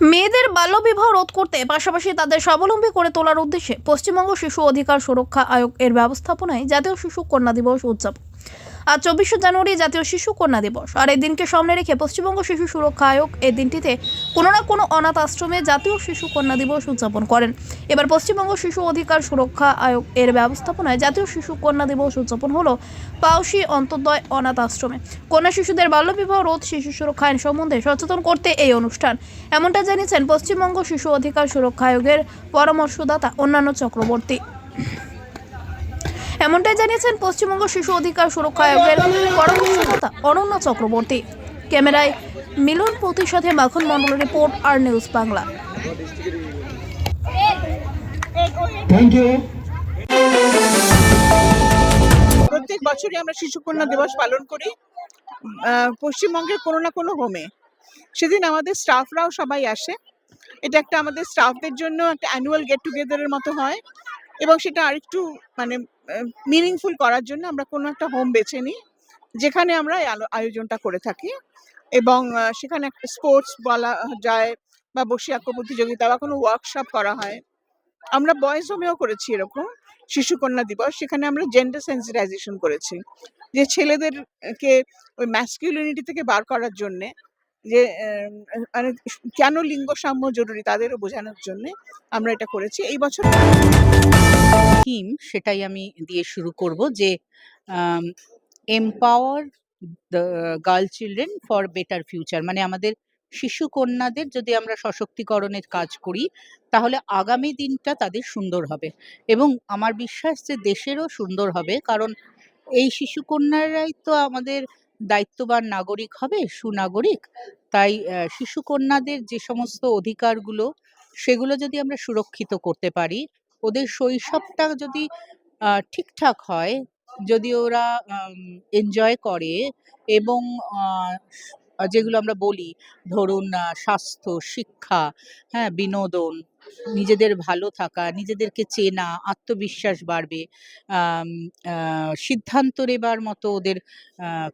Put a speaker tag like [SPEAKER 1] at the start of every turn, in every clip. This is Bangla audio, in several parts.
[SPEAKER 1] মেয়েদের বাল্যবিবাহ রোধ করতে পাশাপাশি তাদের স্বাবলম্বী করে তোলার উদ্দেশ্যে পশ্চিমবঙ্গ শিশু অধিকার সুরক্ষা আয়োগ এর ব্যবস্থাপনায় জাতীয় শিশু কন্যা দিবস উদযাপন। আজ চব্বিশে জানুয়ারি জাতীয় শিশু কন্যা দিবস। আর এই দিনকে সামনে রেখে পশ্চিমবঙ্গ শিশু সুরক্ষা আয়োগ এই দিনটিতে কোনো না কোনো অনাথ আশ্রমে জাতীয় শিশু কন্যা দিবস উদযাপন করেন। এবার পশ্চিমবঙ্গ শিশু অধিকার সুরক্ষা আয়োগ এর ব্যবস্থাপনায় জাতীয় শিশু কন্যা দিবস উদযাপন হলো পাউসি অন্তর্দয় অনাথ আশ্রমে। কন্যা শিশুদের বাল্যবিবাহ, রোধ, শিশু সুরক্ষা আইন সম্বন্ধে সচেতন করতে এই অনুষ্ঠান। এমনটা জানিয়েছেন পশ্চিমবঙ্গ শিশু অধিকার সুরক্ষা আয়োগের পরামর্শদাতা অন্যান্য চক্রবর্তী। এমনটাই জানিয়েছেন পশ্চিমবঙ্গ শিশু অধিকার সুরক্ষা আয়োগের পরামর্শদাতা অনন্য চক্রবর্তী। ক্যামেরায় মিলন পতির সাথে মাখন মন্ডল রিপোর্ট আর নিউজ বাংলা।
[SPEAKER 2] থ্যাংক ইউ
[SPEAKER 3] প্রত্যেক বছরই আমরা শিশু শিশুকন্যা দিবস পালন করি আহ, পশ্চিমবঙ্গের কোনো না কোনো হোমে সেদিন আমাদের স্টাফরাও সবাই আসে। এটা একটা আমাদের স্টাফদের জন্য একটা অ্যানুয়াল গেট টুগেদারের মতো হয় এবং সেটা আরেকটু মানে মিনিংফুল করার জন্য আমরা কোনো একটা হোম বেছে নিই, যেখানে আমরা আয়োজনটা করে থাকি এবং সেখানে একটা স্পোর্টস বলা যায় বা বসে আঁকো প্রতিযোগিতা বা কোনো ওয়ার্কশপ করা হয়। আমরা বয়েজ হোমেও করেছি এরকম শিশুকন্যা দিবস, সেখানে আমরা জেন্ডার সেন্সিটাইজেশন করেছি। যে ছেলেদেরকে ওই ম্যাসকিউলিনিটি থেকে বার করার জন্যে, যে মানে কেন লিঙ্গ সাম্য জরুরি তাদেরও বোঝানোর জন্যে আমরা এটা করেছি। এই বছর
[SPEAKER 4] থিম সেটাই আমি দিয়ে শুরু করব যে empower the girl children for better future মানে আমাদের শিশু কন্যাদের যদি আমরা সশক্তিকরণের কাজ করি, তাহলে আগামী দিনটা তাদের সুন্দর হবে। এবং আমার বিশ্বাস যে দেশেরও সুন্দর হবে, কারণ এই শিশু কন্যারাই তো আমাদের দায়িত্ববান নাগরিক হবে, সুনাগরিক। তাই শিশু কন্যাদের যে সমস্ত অধিকারগুলো, সেগুলো যদি আমরা সুরক্ষিত করতে পারি ওদের শৈশবটা যদি ঠিকঠাক হয় যদি ওরা এনজয় করে এবং যেগুলো আমরা বলি, ধরুন স্বাস্থ্য, শিক্ষা হ্যাঁ বিনোদন, নিজেদের ভালো থাকা, নিজেদেরকে চেনা, আত্মবিশ্বাস বাড়বে সিদ্ধান্ত নেবার মতো ওদের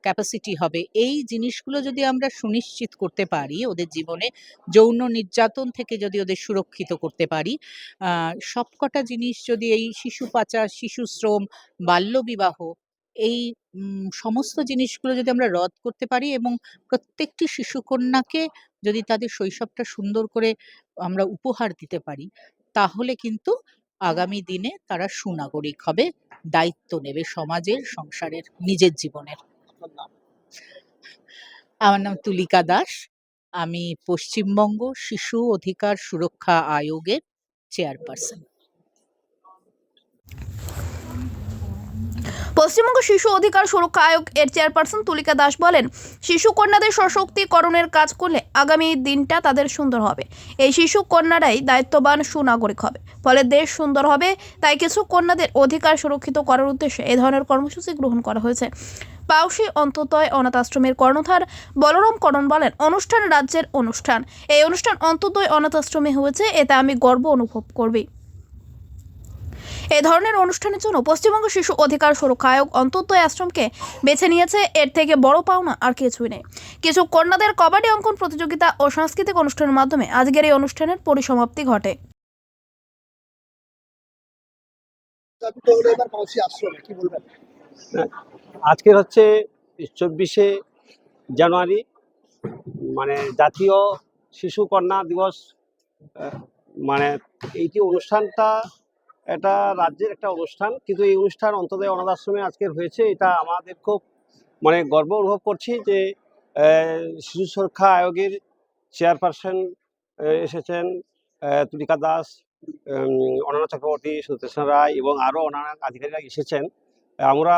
[SPEAKER 4] ক্যাপাসিটি হবে। এই জিনিসগুলো যদি আমরা সুনিশ্চিত করতে পারি, ওদের জীবনে যৌন নির্যাতন থেকে যদি ওদের সুরক্ষিত করতে পারি সবকটা জিনিস যদি এই শিশু পাচার, শিশু শ্রম, বাল্যবিবাহ এই সমস্ত জিনিসগুলো যদি আমরা রদ করতে পারি এবং প্রত্যেকটি শিশুকন্যাকে যদি তাদের শৈশবটা সুন্দর করে আমরা উপহার দিতে পারি, তাহলে কিন্তু আগামী দিনে তারা সুনাগরিক হবে, দায়িত্ব নেবে সমাজের, সংসারের, নিজের জীবনের। আমার নাম তুলিকা দাস, আমি পশ্চিমবঙ্গ শিশু অধিকার সুরক্ষা আয়োগের চেয়ারপারসন।
[SPEAKER 1] পশ্চিমবঙ্গ শিশু অধিকার সুরক্ষা আয়োগ এর চেয়ারপারসন তুলিকা দাস বলেন, শিশু কন্যাদের সশক্তিকরণের কাজ করলে আগামী দিনটা তাদের সুন্দর হবে। এই শিশু কন্যারাই দায়িত্ববান সুনাগরিক হবে। ফলে দেশ সুন্দর হবে, তাই কিছু কন্যাদের অধিকার সুরক্ষিত করার উদ্দেশ্যে এ ধরনের কর্মসূচি গ্রহণ করা হয়েছে। পাউসি অন্ততয় অনাথ আশ্রমের কর্ণধার বলরাম করণ বলেন, অনুষ্ঠান রাজ্যের অনুষ্ঠান। এই অনুষ্ঠান অন্ততয় অনাথ আশ্রমে হয়েছে, এতে আমি গর্ব অনুভব করবি। এ ধরনের অনুষ্ঠানের জন্য পশ্চিমবঙ্গ শিশু অধিকার সুরক্ষা আয়োগ অন্তর্দয় আশ্রমকে বেছে নিয়েছে। এর থেকে বড় পাওনা আর কিছুই নেই। কিছু কন্যাদের কবাডি অঙ্কন প্রতিযোগিতা ও সাংস্কৃতিক অনুষ্ঠানের মাধ্যমে আজকের এই অনুষ্ঠানের পরিসমাপ্তি ঘটে।
[SPEAKER 5] আজকের হচ্ছে চব্বিশে জানুয়ারি মানে জাতীয় শিশু কন্যা দিবস মানে এইটি অনুষ্ঠানটা এটা রাজ্যের একটা অনুষ্ঠান, কিন্তু এই অনুষ্ঠান অন্তদয় অনাথ আশ্রমে আজকের হয়েছে। এটা আমাদের খুব মানে গর্ব অনুভব করছি যে শিশু সুরক্ষা আয়োগের চেয়ারপারসন এসেছেন তুলিকা দাস অনানা চক্রবর্তী সুতেশন রায় এবং আরও অন্যান্য আধিকারিকরা এসেছেন। আমরা